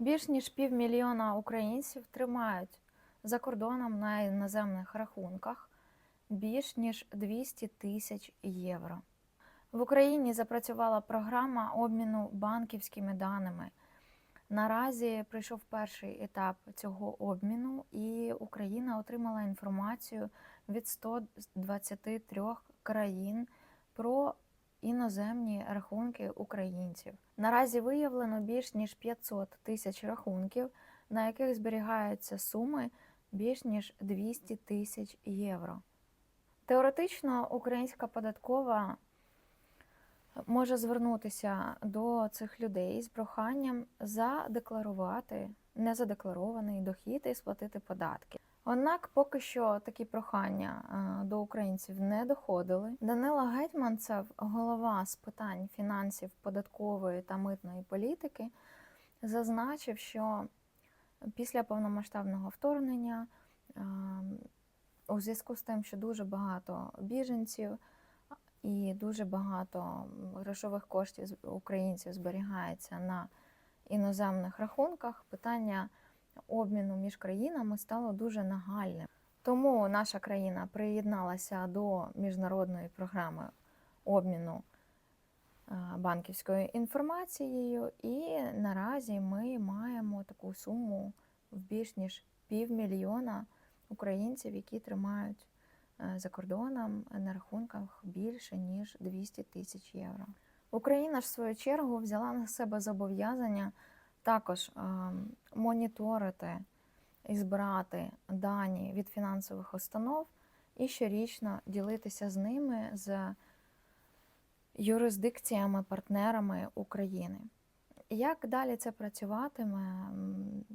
Більш ніж півмільйона українців тримають за кордоном на іноземних рахунках більш ніж 200 тисяч євро. В Україні запрацювала програма обміну банківськими даними. Наразі прийшов перший етап цього обміну, і Україна отримала інформацію від 123 країн про іноземні рахунки українців. Наразі виявлено більш ніж 500 тисяч рахунків, на яких зберігаються суми більш ніж 200 тисяч євро. Теоретично українська податкова може звернутися до цих людей з проханням задекларувати незадекларований дохід і сплатити податки. Однак поки що такі прохання е, до українців не доходили. Данило Гетьманцев, голова з питань фінансів, податкової та митної політики, зазначив, що після повномасштабного вторгнення е, у зв'язку з тим, що дуже багато біженців і дуже багато грошових коштів українців зберігається на іноземних рахунках, питання обміну між країнами стало дуже нагальним. Тому наша країна приєдналася до міжнародної програми обміну е, банківською інформацією, і наразі ми маємо таку суму в більш ніж півмільйона українців, які тримають е, за кордоном на рахунках більше ніж 200 тисяч євро. Україна ж в свою чергу взяла на себе зобов'язання також ем, моніторити і збирати дані від фінансових установ і щорічно ділитися з ними з юрисдикціями, партнерами України. Як далі це працюватиме?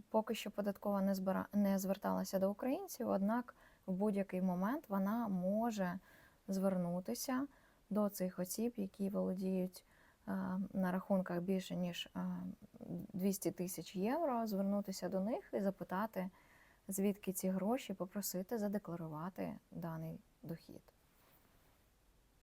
Поки що податкова не, збира... не зверталася до українців, однак в будь-який момент вона може звернутися до цих осіб, які володіють на рахунках більше ніж е, 200 тисяч євро, звернутися до них і запитати, звідки ці гроші, попросити задекларувати даний дохід.